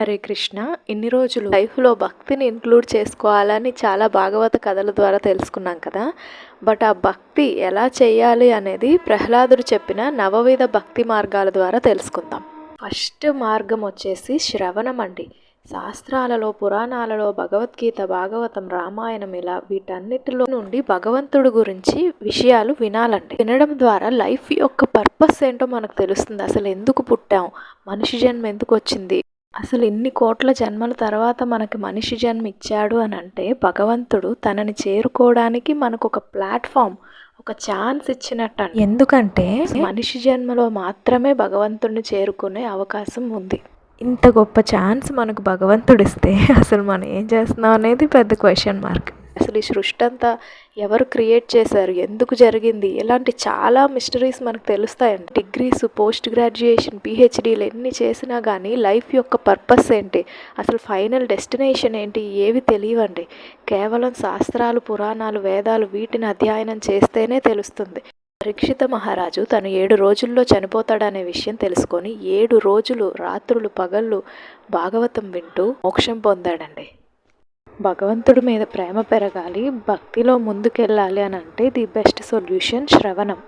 హరే కృష్ణ ఇన్ని రోజులు లైఫ్లో భక్తిని ఇంక్లూడ్ చేసుకోవాలని చాలా భాగవత కథల ద్వారా తెలుసుకున్నాం కదా. బట్ ఆ భక్తి ఎలా చేయాలి అనేది ప్రహ్లాదుడు చెప్పిన నవవిధ భక్తి మార్గాల ద్వారా తెలుసుకుందాం. ఫస్ట్ మార్గం వచ్చేసి శ్రవణం అండి. శాస్త్రాలలో పురాణాలలో భగవద్గీత భాగవతం రామాయణం ఇలా వీటన్నిటిలో నుండి భగవంతుడు గురించి విషయాలు వినాలండి. వినడం ద్వారా లైఫ్ యొక్క పర్పస్ ఏంటో మనకు తెలుస్తుంది. అసలు ఎందుకు పుట్టాం? మనిషి జన్మ ఎందుకు వచ్చింది? అసలు ఇన్ని కోట్ల జన్మల తర్వాత మనకి మనిషి జన్మ ఇచ్చాడు అని అంటే భగవంతుడు తనని చేరుకోవడానికి మనకు ఒక ప్లాట్ఫామ్ ఒక ఛాన్స్ ఇచ్చినట్టు ఎందుకంటే మనిషి జన్మలో మాత్రమే భగవంతుడిని చేరుకునే అవకాశం ఉంది. ఇంత గొప్ప ఛాన్స్ మనకు భగవంతుడు ఇస్తే అసలు మనం ఏం చేస్తున్నాం అనేది పెద్ద క్వశ్చన్ మార్క్ అసలు ఈ సృష్టి అంతా ఎవరు క్రియేట్ చేశారు? ఎందుకు జరిగింది? ఇలాంటి చాలా మిస్టరీస్ మనకు తెలుస్తాయండి. డిగ్రీస్ పోస్ట్ గ్రాడ్యుయేషన్ పిహెచ్డీలు ఎన్ని చేసినా కానీ లైఫ్ యొక్క పర్పస్ ఏంటి? అసలు ఫైనల్ డెస్టినేషన్ ఏంటి? ఏవి తెలియవండి. కేవలం శాస్త్రాలు పురాణాలు వేదాలు వీటిని అధ్యయనం చేస్తేనే తెలుస్తుంది. పరీక్షిత మహారాజు తను ఏడు రోజుల్లో చనిపోతాడనే విషయం తెలుసుకొని ఏడు రోజులు రాత్రులు పగళ్ళు భాగవతం వింటూ మోక్షం పొందాడండి. భగవంతుడి మీద ప్రేమ పెరగాలి భక్తిలో ముందుకెళ్ళాలి అని అంటే ది బెస్ట్ సొల్యూషన్ శ్రవణం.